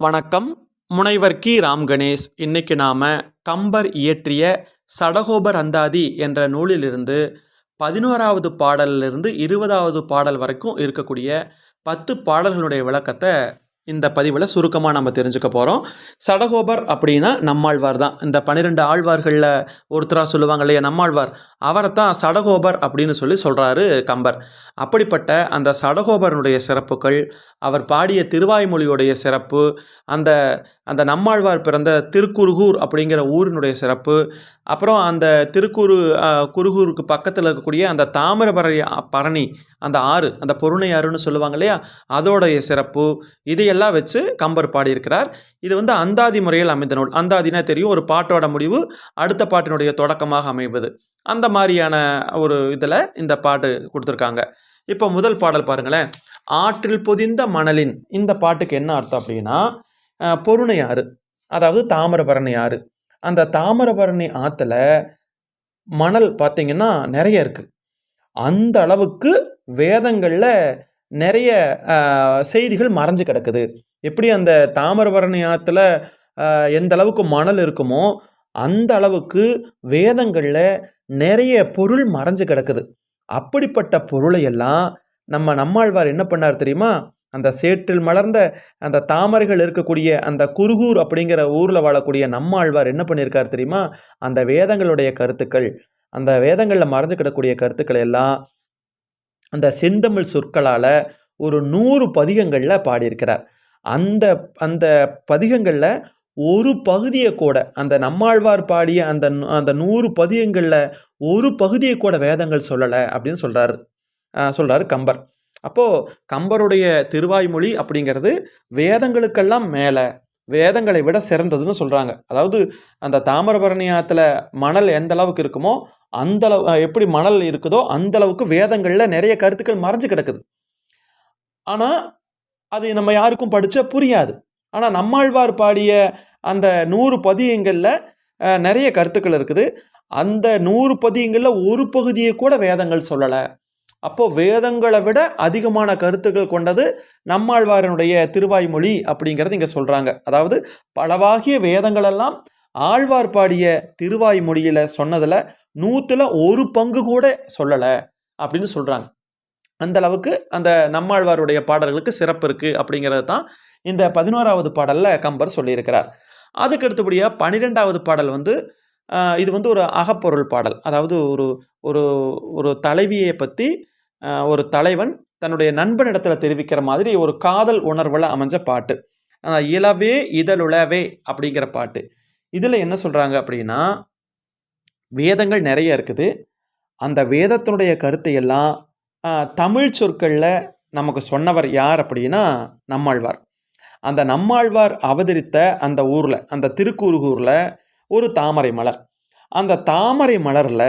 வணக்கம். முனைவர் கி. ராம் கணேஷ். இன்னைக்கு நாம் கம்பர் இயற்றிய சடகோபர் அந்தாதி என்ற நூலிலிருந்து பதினோராவது பாடலிலிருந்து இருபதாவது பாடல் வரைக்கும் இருக்கக்கூடிய பத்து பாடல்களுடைய விளக்கத்தை இந்த பதிவில் சுருக்கமாக நம்ம தெரிஞ்சுக்க போகிறோம் சடகோபர் அப்படின்னா நம்மாழ்வார் தான். இந்த பன்னிரெண்டு ஆழ்வார்களில் ஒருத்தராக சொல்லுவாங்க இல்லையா நம்மாழ்வார். அவரை தான் சடகோபர் அப்படின்னு சொல்லி சொல்கிறாரு கம்பர். அப்படிப்பட்ட அந்த சடகோபரனுடைய சிறப்புகள் அவர் பாடிய திருவாய்மொழியுடைய சிறப்பு அந்த அந்த நம்மாழ்வார் பிறந்த திருக்குருகூர் அப்படிங்கிற ஊரினுடைய சிறப்பு. அப்புறம் அந்த திருக்குறு குருகூருக்கு பக்கத்தில் இருக்கக்கூடிய அந்த தாமிரபரணி பரணி அந்த ஆறு அந்த பொருணை ஆறுன்னு சொல்லுவாங்க இல்லையா? அதோடைய சிறப்பு. இதையெல்லாம் வச்சு கம்பர் பாடியிருக்கிறார். இது வந்து அந்தாதி முறையில் அமைந்த நூல். அந்தாதினா தெரியும் ஒரு பாட்டோட முடிவு அடுத்த பாட்டினுடைய தொடக்கமாக அமைவது. அந்த மாதிரியான ஒரு இதில் இந்த பாட்டு கொடுத்துருக்காங்க. இப்போ முதல் பாடல் பாருங்களேன். ஆற்றில் பொதிந்த மணலின் இந்த பாட்டுக்கு என்ன அர்த்தம் அப்படின்னா பொருணை ஆறு. அதாவது தாமிரபரணி ஆறு. அந்த தாமிரபரணி ஆற்றுல மணல் பார்த்தீங்கன்னா நிறைய இருக்குது அந்த அளவுக்கு வேதங்களில் நிறைய செய்திகள் மறைஞ்சு கிடக்குது. எப்படி அந்த தாமிரபரணி ஆற்றுல எந்த அளவுக்கு மணல் இருக்குமோ அந்த அளவுக்கு வேதங்களில் நிறைய பொருள் மறைஞ்சு கிடக்குது. அப்படிப்பட்ட பொருளை எல்லாம் நம்ம நம்மாழ்வார் என்ன பண்ணார் தெரியுமா? அந்த சேற்றில் மலர்ந்த அந்த தாமரைகள் இருக்கக்கூடிய அந்த குருகூர் அப்படிங்கிற ஊரில் வாழக்கூடிய நம்மாழ்வார் என்ன பண்ணியிருக்கார் தெரியுமா? அந்த வேதங்களுடைய கருத்துக்கள் அந்த வேதங்களில் மறைஞ்சு கிடக்கூடிய கருத்துக்களை எல்லாம் அந்த செந்தமிழ் சொற்களால் ஒரு நூறு பதிகங்களில் பாடியிருக்கிறார். அந்த அந்த பதிகங்களில் ஒரு பகுதியை கூட அந்த நம்மாழ்வார் பாடிய அந்த அந்த நூறு பதிகங்களில் ஒரு பகுதியை கூட வேதங்கள் சொல்லலை அப்படின்னு சொல்கிறாரு சொல்கிறாரு கம்பர். அப்போது கம்பருடைய திருவாய்மொழி அப்படிங்கிறது வேதங்களுக்கெல்லாம் மேலே வேதங்களை விட சிறந்ததுன்னு சொல்கிறாங்க அதாவது அந்த தாமிரபரணி ஆற்றுல மணல் எந்த அளவுக்கு இருக்குமோ அந்த அளவு எப்படி மணல் இருக்குதோ அந்தளவுக்கு வேதங்களில் நிறைய கருத்துக்கள் மறைஞ்சு கிடக்குது. ஆனால் அது நம்ம யாருக்கும் படித்தா புரியாது. ஆனால் நம்மாழ்வார் பாடிய அந்த நூறு பதியங்களில் நிறைய கருத்துக்கள் இருக்குது. அந்த நூறு பதியங்களில் ஒரு பகுதியை கூட வேதங்கள் சொல்லலை. அப்போ வேதங்களை விட அதிகமான கருத்துக்கள் கொண்டது நம்மாழ்வாரனுடைய திருவாய்மொழி அப்படிங்கிறது இங்கே சொல்கிறாங்க அதாவது பலவாகிய வேதங்களெல்லாம் ஆழ்வார் பாடிய திருவாய்மொழியில் சொன்னதில் நூற்றில் ஒரு பங்கு கூட சொல்லலை அப்படின்னு சொல்கிறாங்க அந்த அளவுக்கு அந்த நம்மாழ்வாருடைய பாடல்களுக்கு சிறப்பு இருக்குது அப்படிங்கிறது தான் இந்த பதினோராவது பாடலில் கம்பர் சொல்லியிருக்கிறார். அதுக்கு அடுத்தபடியாக பன்னிரெண்டாவது பாடல் வந்து இது வந்து ஒரு அகப்பொருள் பாடல். அதாவது ஒரு ஒரு ஒரு தலைவியை பற்றி ஒரு தலைவன் தன்னுடைய நண்பனிடத்தில் தெரிவிக்கிற மாதிரி ஒரு காதல் உணர்வில் அமைஞ்ச பாட்டு. இளவே இதழுளவே அப்படிங்கிற பாட்டு. இதில் என்ன சொல்கிறாங்க அப்படின்னா வேதங்கள் நிறைய இருக்குது. அந்த வேதத்தினுடைய கருத்தை எல்லாம் தமிழ் சொற்களில் நமக்கு சொன்னவர் யார் அப்படின்னா நம்மாழ்வார். அந்த நம்மாழ்வார் அவதரித்த அந்த ஊரில் அந்த திருக்குறுகூரில் ஒரு தாமரை மலர். அந்த தாமரை மலரில்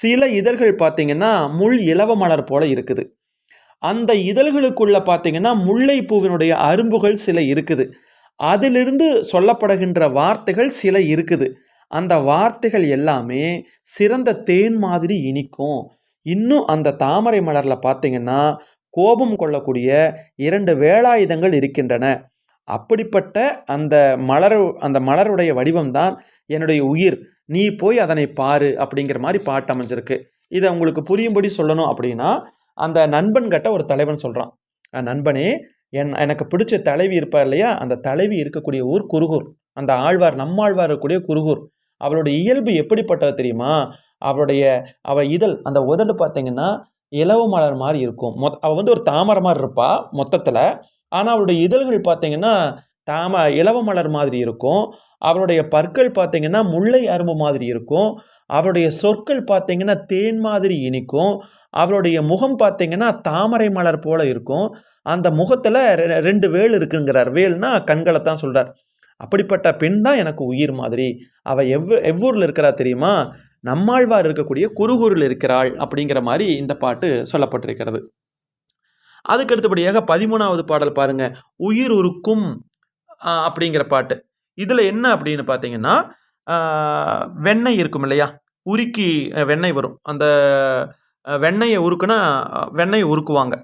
சில இதழ்கள் பார்த்தீங்கன்னா முள் இலவ மலர் போல இருக்குது. அந்த இதழ்களுக்குள்ளே பார்த்தீங்கன்னா முல்லைப்பூவினுடைய அரும்புகள் சில இருக்குது. அதிலிருந்து சொல்லப்படுகின்ற வார்த்தைகள் சில இருக்குது. அந்த வார்த்தைகள் எல்லாமே சிறந்த தேன் மாதிரி இனிக்கும். இன்னும் அந்த தாமரை மலரில் பார்த்தீங்கன்னா கோபம் கொள்ளக்கூடிய இரண்டு வேலாயுதங்கள் இருக்கின்றன. அப்படிப்பட்ட அந்த மலர் அந்த மலருடைய வடிவம்தான் என்னுடைய உயிர். நீ போய் அதனை பாரு அப்படிங்கிற மாதிரி பாட்டு அமைஞ்சிருக்கு. இதை உங்களுக்கு புரியும்படி சொல்லணும் அப்படின்னா அந்த நண்பன்கிட்ட ஒரு தலைவன் சொல்கிறான் நண்பனே என் எனக்கு பிடிச்ச தலைவி இருப்பார் இல்லையா? அந்த தலைவி இருக்கக்கூடிய ஊர் குருகூர். அந்த ஆழ்வார் நம்மாழ்வார் இருக்கக்கூடிய குருகூர். அவளுடைய இயல்பு எப்படிப்பட்டது தெரியுமா? அவளுடைய அவள் இதழ் அந்த உதடு பார்த்தீங்கன்னா இலவு மலர் மாதிரி இருக்கும். மொத் அவள் வந்து ஒரு தாமரை மாதிரி இருப்பாள் மொத்தத்தில். ஆனால் அவருடைய இதழ்கள் பார்த்தீங்கன்னா தாம இலவ மலர் மாதிரி இருக்கும். அவருடைய பற்கள் பார்த்தீங்கன்னா முல்லை அரும்பு மாதிரி இருக்கும். அவருடைய சொற்கள் பார்த்தீங்கன்னா தேன் மாதிரி இனிக்கும். அவருடைய முகம் பார்த்தீங்கன்னா தாமரை மலர் போல இருக்கும். அந்த முகத்தில் ரெண்டு வேல் இருக்குங்கிறார். வேல்னா கண்களை தான் சொல்கிறார் அப்படிப்பட்ட பெண் தான் எனக்கு உயிர் மாதிரி. அவள் எவ் எவ்வூரில் இருக்கிறா தெரியுமா? நம்மாழ்வார் இருக்கக்கூடிய குருகூரில் இருக்கிறாள் அப்படிங்கிற மாதிரி இந்த பாட்டு சொல்லப்பட்டிருக்கிறது. அதுக்கு அடுத்தபடியாக பதிமூணாவது பாடல் பாருங்க உயிர் உருக்கும் அப்படிங்கிற பாட்டு. இதில் என்ன அப்படின்னு பார்த்தீங்கன்னா வெண்ணெய் இருக்கும் இல்லையா? உருக்கி வெண்ணெய் வரும். அந்த வெண்ணெயை உருக்குனா வெண்ணெயை உருக்குவாங்க.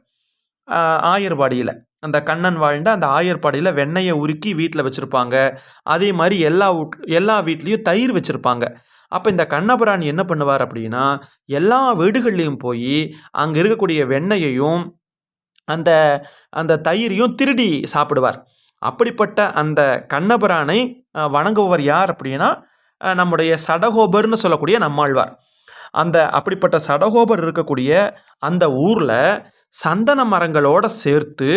ஆயர்பாடியில். அந்த கண்ணன் வாழ்ந்த அந்த ஆயர்பாடியில் வெண்ணெயை உருக்கி வீட்டில் வச்சுருப்பாங்க. அதே மாதிரி எல்லா வீட் எல்லா வீட்லேயும் தயிர் வச்சுருப்பாங்க. அப்போ இந்த கண்ணபிரான் என்ன பண்ணுவார் அப்படின்னா எல்லா வீடுகள்லேயும் போய் அங்கே இருக்கக்கூடிய வெண்ணெயையும் அந்த அந்த தயிரையும் திருடி சாப்பிடுவார். அப்படிப்பட்ட அந்த கண்ணபிரானை வணங்குபவர் யார் அப்படின்னா நம்முடைய சடகோபர்னு சொல்லக்கூடிய நம்மாழ்வார். அந்த அப்படிப்பட்ட சடகோபர் இருக்கக்கூடிய அந்த ஊரில் சந்தன மரங்களோடு சேர்த்து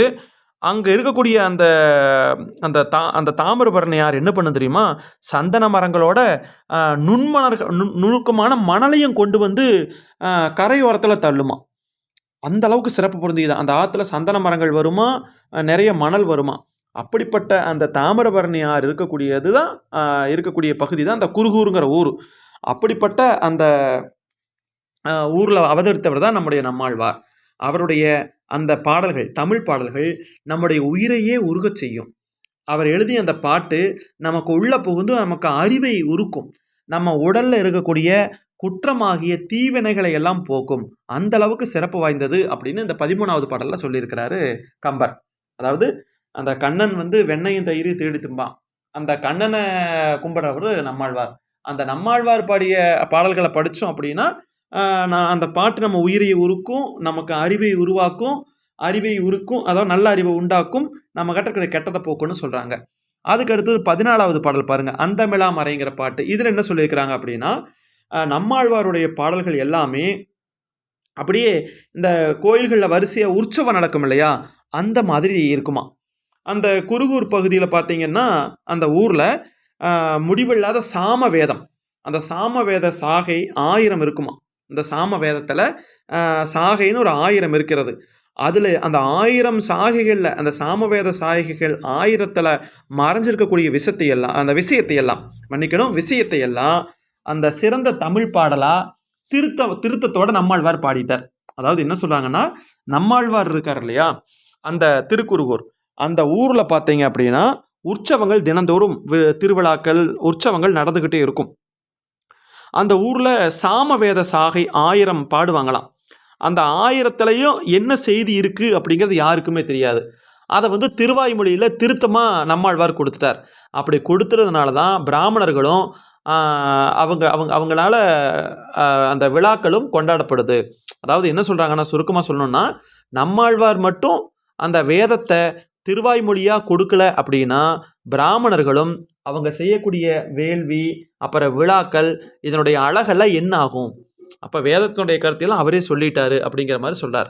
அங்கே இருக்கக்கூடிய அந்த அந்த தா அந்த தாமிரபரணியார் என்ன பண்ணு தெரியுமா? சந்தன மரங்களோட நுண்மணர் நுணுக்கமான மணலையும் கொண்டு வந்து கரையோரத்தில் தள்ளுமா. அந்த அளவுக்கு சிறப்பு பொருந்தியது. அந்த ஆற்றுல சந்தன மரங்கள் வருமா? நிறைய மணல் வருமா? அப்படிப்பட்ட அந்த தாமிரபரணி ஆறு இருக்கக்கூடியது தான் இருக்கக்கூடிய பகுதி தான் அந்த குருகூருங்கிற ஊர். அப்படிப்பட்ட அந்த ஊரில் அவதரித்தவர் தான் நம்முடைய நம்மாழ்வார். அவருடைய அந்த பாடல்கள் தமிழ் பாடல்கள் நம்முடைய உயிரையே உருகச் செய்யும். அவர் எழுதிய அந்த பாட்டு நமக்கு உள்ள புகுந்து நமக்கு அறிவை உருக்கும். நம்ம உடலில் இருக்கக்கூடிய குற்றமாகிய தீவினைகளை எல்லாம் போக்கும். அந்த அளவுக்கு சிறப்பு வாய்ந்தது அப்படின்னு இந்த பதிமூணாவது பாடலில் சொல்லியிருக்கிறாரு கம்பர். அதாவது அந்த கண்ணன் வந்து வெண்ணையும் தயிர் தேடி திம்பான் அந்த கண்ணனை கும்பிட்றவர் நம்மாழ்வார். அந்த நம்மாழ்வார் பாடிய பாடல்களை படித்தோம் அப்படின்னா நான் அந்த பாட்டு நம்ம உயிரை உருக்கும் நமக்கு அறிவை உருவாக்கும் அறிவை உருக்கும் அதாவது நல்ல அறிவை உண்டாக்கும் நம்ம கட்டக்கூடிய கெட்டதை போக்குன்னு சொல்கிறாங்க அதுக்கு அடுத்தது பதினாலாவது பாடல் பாருங்கள் அந்தமிழா மறைங்கிற பாட்டு. இதில் என்ன சொல்லியிருக்கிறாங்க அப்படின்னா நம்மாழ்வாருடைய பாடல்கள் எல்லாமே அப்படியே இந்த கோயில்களில் வரிசையாக உற்சவம் நடக்கும் இல்லையா? அந்த மாதிரி இருக்குமா? அந்த குருகூர் பகுதியில் பார்த்தீங்கன்னா அந்த ஊரில் முடிவில்லாத சாம வேதம் அந்த சாம வேத சாகை ஆயிரம் இருக்குமா? இந்த சாம வேதத்தில் சாகைன்னு ஒரு ஆயிரம் இருக்கிறது. அதில் அந்த ஆயிரம் சாகைகளில் அந்த சாமவேத சாகைகள் ஆயிரத்தில் மறைஞ்சிருக்கக்கூடிய விஷயத்தை எல்லாம் அந்த விஷயத்தை எல்லாம் மன்னிக்கணும் விஷயத்தை எல்லாம் அந்த சிறந்த தமிழ் பாடலாக திருத்த திருத்தத்தோட நம்மாழ்வார் பாடிட்டார். அதாவது என்ன சொல்கிறாங்கன்னா நம்மாழ்வார் இருக்கார் இல்லையா? அந்த திருக்குறுகூர் அந்த ஊரில் பார்த்தீங்க அப்படின்னா உற்சவங்கள் தினந்தோறும் வி- திருவிழாக்கள் உற்சவங்கள் நடந்துக்கிட்டே இருக்கும். அந்த ஊரில் சாமவேத சாகை ஆயிரம் பாடுவாங்களாம். அந்த ஆயிரத்துலேயும் என்ன செய்தி இருக்குது அப்படிங்கிறது யாருக்குமே தெரியாது. அதை வந்து திருவாய்மொழியில் திருத்தமாக நம்மாழ்வார் கொடுத்துட்டார். அப்படி கொடுத்துறதுனால தான் பிராமணர்களும் அவங்க அவங்க அவங்களால அந்த விழாக்களும் கொண்டாடப்படுது. அதாவது என்ன சொல்கிறாங்கன்னா சுருக்கமாக சொல்லணும்னா நம்மாழ்வார் மட்டும் அந்த வேதத்தை திருவாய்மொழியாக கொடுக்கல அப்படின்னா பிராமணர்களும் அவங்க செய்யக்கூடிய வேள்வி அப்புறம் விழாக்கள் இதனுடைய அழகெல்லாம் என்ன ஆகும்? அப்போ வேதத்தினுடைய கருத்தையெல்லாம் அவரே சொல்லிட்டாரு அப்படிங்கிற மாதிரி சொல்கிறார்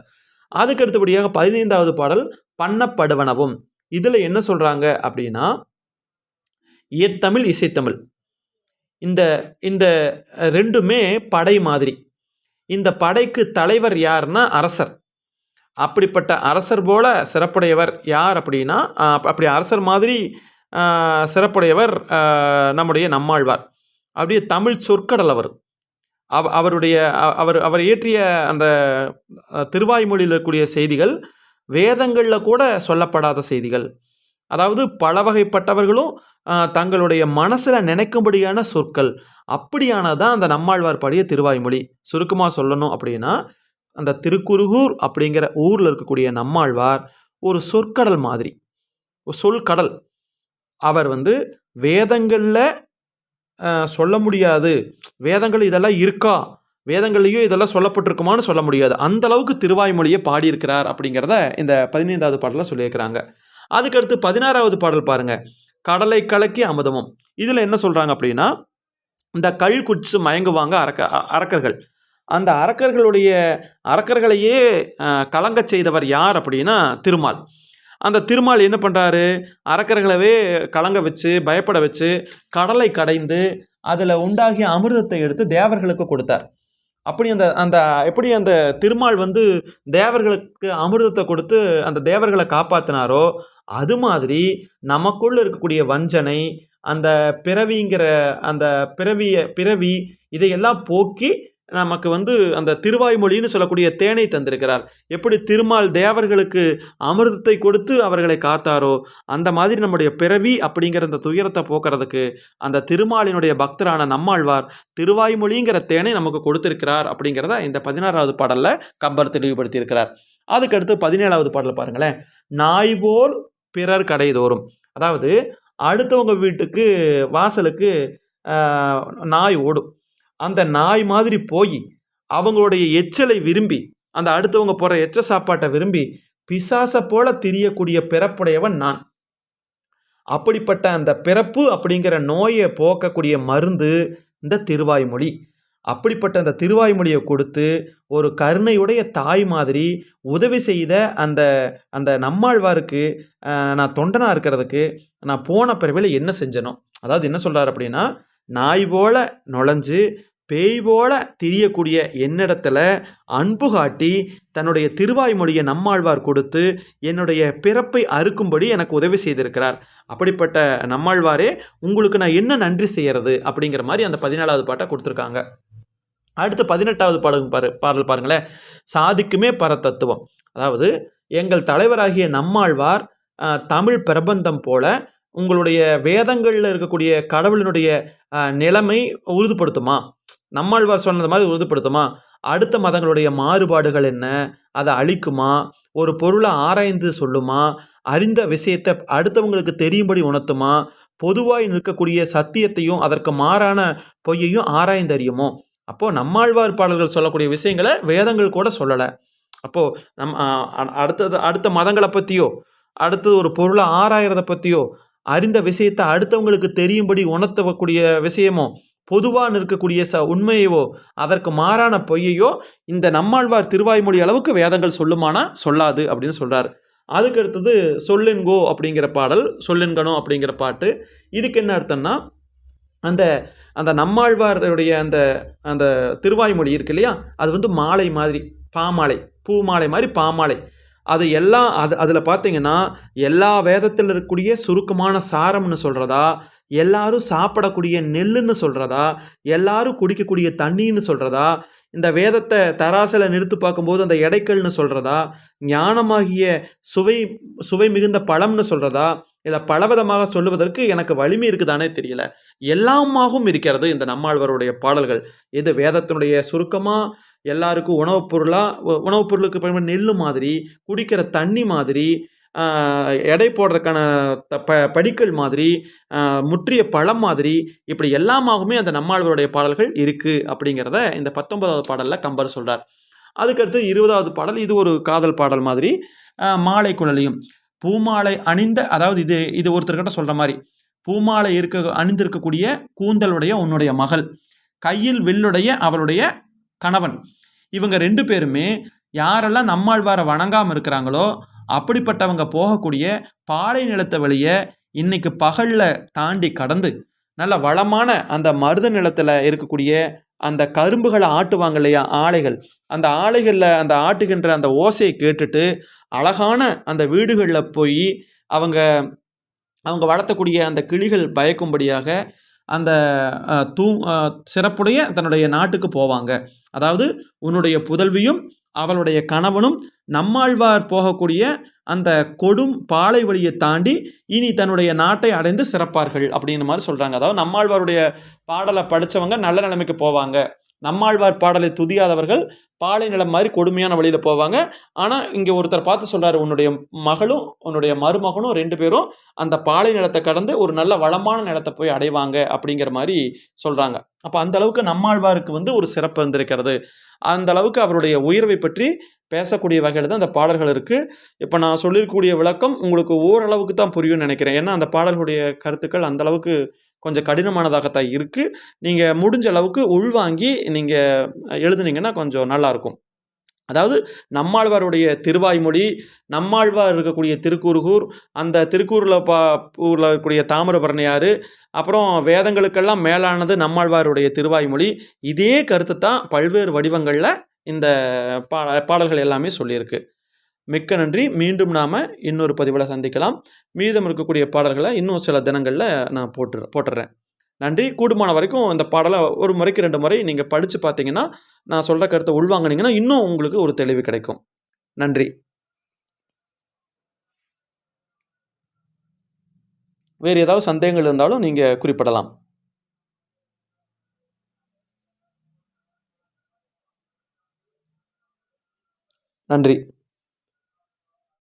அதுக்கு அடுத்தபடியாக பதினைந்தாவது பாடல் பண்ணப்படுவனவும். இதில் என்ன சொல்கிறாங்க அப்படின்னா இயத்தமிழ் இசைத்தமிழ். இந்த இந்த ரெண்டுமே படை மாதிரி. இந்த படைக்கு தலைவர் யாருன்னா அரசர். அப்படிப்பட்ட அரசர் போல சிறப்புடையவர் யார் அப்படின்னா அப்படி அரசர் மாதிரி சிறப்புடையவர் நம்முடைய நம்மாழ்வார். அப்படியே தமிழ் சொற்கடல் அவர். அவ அவருடைய அவர் அவர் இயற்றிய அந்த திருவாய்மொழியில் இருக்கக்கூடிய செய்திகள் வேதங்களில் கூட சொல்லப்படாத செய்திகள். அதாவது பல வகைப்பட்டவர்களும் தங்களுடைய மனசில் நினைக்கும்படியான சொற்கள். அப்படியானதான் அந்த நம்மாழ்வார் பாடிய திருவாய்மொழி. சுருக்கமாக சொல்லணும் அப்படின்னா அந்த திருக்குறுகூர் அப்படிங்கிற ஊரில் இருக்கக்கூடிய நம்மாழ்வார் ஒரு சொற்கடல் மாதிரி ஒரு சொல்கடல். அவர் வந்து வேதங்களில் சொல்ல முடியாது. வேதங்கள் இதெல்லாம் இருக்கா? வேதங்கள்லையும் இதெல்லாம் சொல்லப்பட்டிருக்குமான்னு சொல்ல முடியாது. அந்த அளவுக்கு திருவாய்மொழியை பாடியிருக்கிறார் அப்படிங்கிறத இந்த பதினைந்தாவது பாடலில் சொல்லியிருக்கிறாங்க. அதுக்கடுத்து பதினாறாவது பாடல் பாருங்க. கடலை கலக்கி அமுதமும். இதில் என்ன சொல்கிறாங்க அப்படின்னா இந்த கள் குடிச்சு மயங்குவாங்க அரக்க அ- அரக்கர்கள். அந்த அரக்கர்களுடைய அரக்கர்களையே கலங்க கலங்கச் செய்தவர் யார் அப்படின்னா திருமால். அந்த திருமால் என்ன பண்ணுறாரு அரக்கர்களவே கலங்க வச்சு பயப்பட வச்சு கடலை கடைந்து அதில் உண்டாகிய அமிர்தத்தை எடுத்து தேவர்களுக்கு கொடுத்தார். அப்படி அந்த அந்த எப்படி அந்த திருமால் வந்து தேவர்களுக்கு அமிர்தத்தை கொடுத்து அந்த தேவர்களை காப்பாற்றினாரோ அது மாதிரி நமக்குள்ள இருக்கக்கூடிய வஞ்சனை அந்த பிறவிங்கிற அந்த பிறவிய பிறவி இதையெல்லாம் போக்கி நமக்கு வந்து அந்த திருவாய்மொழின்னு சொல்லக்கூடிய தேனை தந்திருக்கிறார். எப்படி திருமால் தேவர்களுக்கு அமிர்தத்தை கொடுத்து அவர்களை காத்தாரோ அந்த மாதிரி நம்முடைய பிறவி அப்படிங்கிற அந்த துயரத்தை போக்குறதுக்கு அந்த திருமாலினுடைய பக்தரான நம்மாழ்வார் திருவாய்மொழிங்கிற தேனை நமக்கு கொடுத்திருக்கிறார் அப்படிங்கிறத இந்த பதினாறாவது பாடலில் கம்பர் தெளிவுபடுத்தியிருக்கிறார். அதுக்கடுத்து பதினேழாவது பாடல் பாருங்களேன். நாய் போல் பிறர் கடைதோறும். அதாவது அடுத்தவங்க வீட்டுக்கு வாசலுக்கு நாய் ஓடும். அந்த நாய் மாதிரி போய் அவங்களுடைய எச்சலை விரும்பி அந்த அடுத்தவங்க போகிற எச்ச சாப்பாட்டை விரும்பி பிசாசை போல திரியக்கூடிய பிறப்புடையவன் நான். அப்படிப்பட்ட அந்த பிறப்பு அப்படிங்கிற நோயை போக்கக்கூடிய மருந்து இந்த திருவாய்மொழி. அப்படிப்பட்ட அந்த திருவாய்மொழியை கொடுத்து ஒரு கருணையுடைய தாய் மாதிரி உதவி செய்த அந்த அந்த நம்மாழ்வாருக்கு நான் தொண்டனாக இருக்கிறதுக்கு நான் போன பிறவில என்ன செஞ்சனோ அதாவது என்ன சொல்கிறார் அப்படின்னா நாய் போல நுழைஞ்சு பேய் போல தெரியக்கூடிய என்னிடத்துல அன்பு காட்டி தன்னுடைய திருவாய்மொழியை நம்மாழ்வார் கொடுத்து என்னுடைய பிறப்பை அறுக்கும்படி எனக்கு உதவி செய்திருக்கிறார். அப்படிப்பட்ட நம்மாழ்வாரே உங்களுக்கு நான் என்ன நன்றி செய்கிறது அப்படிங்கிற மாதிரி அந்த பதினாலாவது பாட்டை கொடுத்துருக்காங்க. அடுத்து பதினெட்டாவது பாடல் பாரு பாடல் பாருங்களேன். சாதிக்குமே பரதத்துவம். அதாவது எங்கள் தலைவராகிய நம்மாழ்வார் தமிழ் பிரபந்தம் போல உங்களுடைய வேதங்களில் இருக்கக்கூடிய கடவுளினுடைய நிலைமை உறுதிப்படுத்துமா? நம்மாழ்வார் சொன்னது மாதிரி உறுதிப்படுத்துமா? அடுத்த மதங்களுடைய மாறுபாடுகள் என்ன? அதை அழிக்குமா? ஒரு பொருளை ஆராய்ந்து சொல்லுமா? அறிந்த விஷயத்தை அடுத்தவங்களுக்கு தெரியும்படி உணர்த்துமா? பொதுவாக நிற்கக்கூடிய சத்தியத்தையும் அதற்கு மாறான பொய்யையும் ஆராய்ந்தறியுமோ? அப்போது நம்மாழ்வார் பாடல்கள் சொல்லக்கூடிய விஷயங்களை வேதங்கள் கூட சொல்லலை. அப்போது நம் அடுத்தது அடுத்த மதங்களை பற்றியோ அடுத்தது ஒரு பொருளை ஆராயறதை பற்றியோ அறிந்த விஷயத்தை அடுத்தவங்களுக்கு தெரியும்படி உணர்த்தக்கூடிய விஷயமோ பொதுவாக நிற்கக்கூடிய ச உண்மையவோ அதற்கு மாறான பொய்யையோ இந்த நம்மாழ்வார் திருவாய்மொழி அளவுக்கு வேதங்கள் சொல்லுமானா சொல்லாது அப்படின்னு சொல்கிறார் அதுக்கு அடுத்தது சொல்லென்கோ அப்படிங்கிற பாடல் சொல்லென்கணோ அப்படிங்கிற பாட்டு. இதுக்கு என்ன அர்த்தம்னா அந்த அந்த நம்மாழ்வாருடைய அந்த அந்த திருவாய்மொழி இருக்கு இல்லையா? அது வந்து மாலை மாதிரி பாமாலை பூமாலை மாதிரி பாமாலை. அது எல்லாம் அது அதில் பார்த்தீங்கன்னா எல்லா வேதத்தில் இருக்கக்கூடிய சுருக்கமான சாரம்னு சொல்கிறதா எல்லாரும் சாப்பிடக்கூடிய நெல்லுன்னு சொல்கிறதா எல்லாரும் குடிக்கக்கூடிய தண்ணின்னு சொல்கிறதா இந்த வேதத்தை தராசில் நிறுத்து பார்க்கும்போது அந்த எடைக்கல்னு சொல்கிறதா ஞானமாகிய சுவை சுவை மிகுந்த பழம்னு சொல்கிறதா இதை பலவிதமாக சொல்லுவதற்கு எனக்கு வலிமை இருக்குதானே தெரியல. எல்லாமாகவும் இருக்கிறது இந்த நம்மாழ்வாருடைய பாடல்கள். இது வேதத்தினுடைய சுருக்கமாக எல்லாருக்கும் உணவுப் பொருளாக உணவுப் பொருளுக்கு பயன்படும் நெல் மாதிரி குடிக்கிற தண்ணி மாதிரி எடை போடுறதுக்கான த- ப படிக்கல் மாதிரி முற்றிய பழம் மாதிரி இப்படி எல்லாமாகவுமே அந்த நம்மாழ்வருடைய பாடல்கள் இருக்குது அப்படிங்கிறத இந்த பத்தொன்பதாவது பாடலில் கம்பர் சொல்கிறார் அதுக்கடுத்து இருபதாவது பாடல் இது ஒரு காதல் பாடல் மாதிரி மாலை குழலியும். பூமாலை அணிந்த அதாவது இது இது ஒருத்தர்கிட்ட சொல்கிற மாதிரி பூமாலை இருக்க அணிந்திருக்கக்கூடிய கூந்தலுடைய உன்னுடைய மகள் கையில் வில்லுடைய அவளுடைய கணவன். இவங்க ரெண்டு பேருமே யாரெல்லாம் நம்மாழ்வாரை வணங்காமல் இருக்கிறாங்களோ அப்படிப்பட்டவங்க போகக்கூடிய பாலை நிலத்தை வழியை இன்னைக்கு பகலில் தாண்டி கடந்து நல்ல வளமான அந்த மருத நிலத்தில் இருக்கக்கூடிய அந்த கரும்புகளை ஆட்டுவாங்க இல்லையா? ஆலைகள். அந்த ஆலைகளில் அந்த ஆட்டுகின்ற அந்த ஓசையை கேட்டுட்டு அழகான அந்த வீடுகளில் போய் அவங்க அவங்க வளர்த்தக்கூடிய அந்த கிளிகள் பயக்கும்படியாக அந்த தூ சிறப்புடைய தன்னுடைய நாட்டுக்கு போவாங்க. அதாவது உன்னுடைய புதல்வியும் அவளுடைய கணவனும் நம்மாழ்வார் போகக்கூடிய அந்த கொடும் பாலை வழியை தாண்டி இனி தன்னுடைய நாட்டை அடைந்து சிறப்பார்கள் அப்படின்ற மாதிரி சொல்கிறாங்க அதாவது நம்மாழ்வாருடைய பாடலை படித்தவங்க நல்ல நிலைமைக்கு போவாங்க. நம்மாழ்வார் பாடலை துதியாதவர்கள் பாலை நிலம் மாதிரி கொடுமையான வழியில் போவாங்க. ஆனால் இங்கே ஒருத்தர் பார்த்து சொல்கிறாரு உன்னுடைய மகளும் உன்னுடைய மருமகனும் ரெண்டு பேரும் அந்த பாலை நிலத்தை கடந்து ஒரு நல்ல வளமான நிலத்தை போய் அடைவாங்க அப்படிங்கிற மாதிரி சொல்கிறாங்க அப்போ அந்த அளவுக்கு நம்மாழ்வாருக்கு வந்து ஒரு சிறப்பு இருந்திருக்கிறது அந்த அளவுக்கு அவருடைய உயர்வை பற்றி பேசக்கூடிய வகையில் தான் அந்த பாடல்கள் இருக்குது இப்போ நான் சொல்லியிருக்கக்கூடிய விளக்கம் உங்களுக்கு ஓரளவுக்கு தான் புரியும்னு நினைக்கிறேன். ஏன்னா அந்த பாடல்களுடைய கருத்துக்கள் அந்த அளவுக்கு கொஞ்சம் கடினமானதாகத்தான் இருக்குது நீங்கள் முடிஞ்ச அளவுக்கு உள்வாங்கி நீங்கள் எழுதுனீங்கன்னா கொஞ்சம் நல்லாயிருக்கும். அதாவது நம்மாழ்வாருடைய திருவாய்மொழி நம்மாழ்வார் இருக்கக்கூடிய திருக்கூறுகூர் அந்த திருக்கூரில் பா ஊரில் இருக்கக்கூடிய தாமிரபரணியார் அப்புறம் வேதங்களுக்கெல்லாம் மேலானது நம்மாழ்வாருடைய திருவாய்மொழி. இதே கருத்து தான் பல்வேறு வடிவங்களில் இந்த பா பாடல்கள் எல்லாமே சொல்லியிருக்கு. மிக்க நன்றி. மீண்டும் நாம் இன்னொரு பதிவில் சந்திக்கலாம். மீதம் இருக்கக்கூடிய பாடல்களை இன்னும் சில தினங்களில் நான் போட்டு போட்டுடுறேன் நன்றி. கூடுமான வரைக்கும் இந்த பாடலை ஒரு முறைக்கு ரெண்டு முறை நீங்கள் படித்து பார்த்தீங்கன்னா நான் சொல்கிற கருத்தை உள்வாங்கினீங்கன்னா இன்னும் உங்களுக்கு ஒரு தெளிவு கிடைக்கும். நன்றி. வேறு ஏதாவது சந்தேகங்கள் இருந்தாலும் நீங்கள் குறிப்பிடலாம். நன்றி.